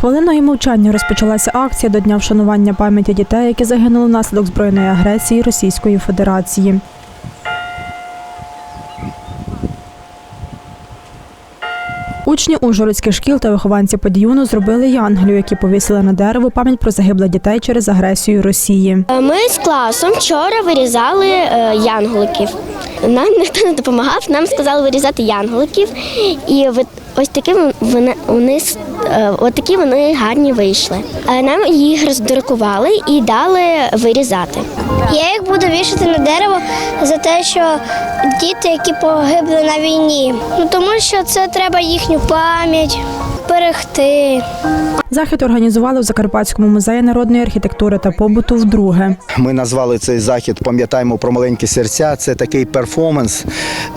Хвилиною мовчання розпочалася акція до дня вшанування пам'яті дітей, які загинули внаслідок збройної агресії Російської Федерації. Учні ужгородських шкіл та вихованці подіюну зробили янгелю, які повісили на дерево пам'ять про загиблих дітей через агресію Росії. Ми з класом вчора вирізали е, янголиків. Нам ніхто не допомагав, нам сказали вирізати янголиків, і ось такі вони, вони, е, такі вони гарні вийшли. Е, Нам їх роздрукували і дали вирізати. Я їх буду вішати на дерево за те, що діти, які погибли на війні, ну тому що це треба їхню пам'ять берегти. Захід організували в Закарпатському музеї народної архітектури та побуту вдруге. Ми назвали цей захід Пам'ятаємо про маленькі серця. Це такий перформанс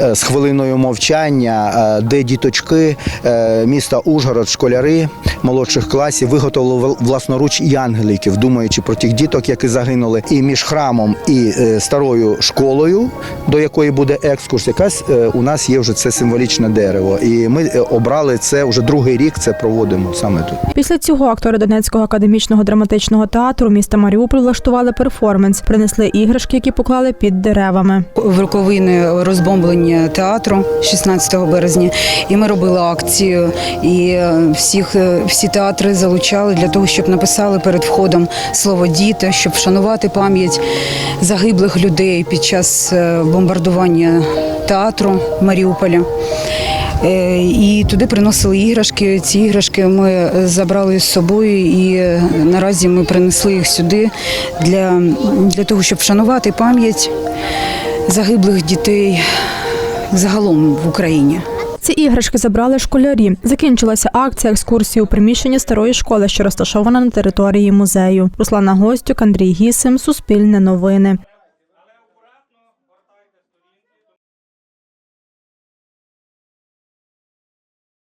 е, з хвилиною мовчання, е, де діточки е, міста Ужгород, школяри молодших класів виготовили вл- власноруч янгеликів, думаючи про тих діток, які загинули. І між храмом і старою школою, до якої буде екскурс, якась у нас є вже це символічне дерево. І ми обрали це вже другий рік. Це проводимо саме тут. Після цього актори Донецького академічного драматичного театру міста Маріуполь влаштували перформанс, принесли іграшки, які поклали під деревами. в роковини розбомблення театру 16 березня. І ми робили акцію, і е, всіх е, всі театри залучали для того, щоб написали перед входом слово діти, щоб вшанувати пам'ять загиблих людей під час е, бомбардування театру. Е, І туди приносили іграшки. Ці іграшки ми забрали з собою, і е, наразі ми принесли їх сюди для, для того, щоб вшанувати пам'ять загиблих дітей загалом в Україні. Ці іграшки забрали школярі. Закінчилася акція екскурсії у приміщенні старої школи, що розташована на території музею. Руслана Гостюк, Андрій Гісим, Суспільне новини.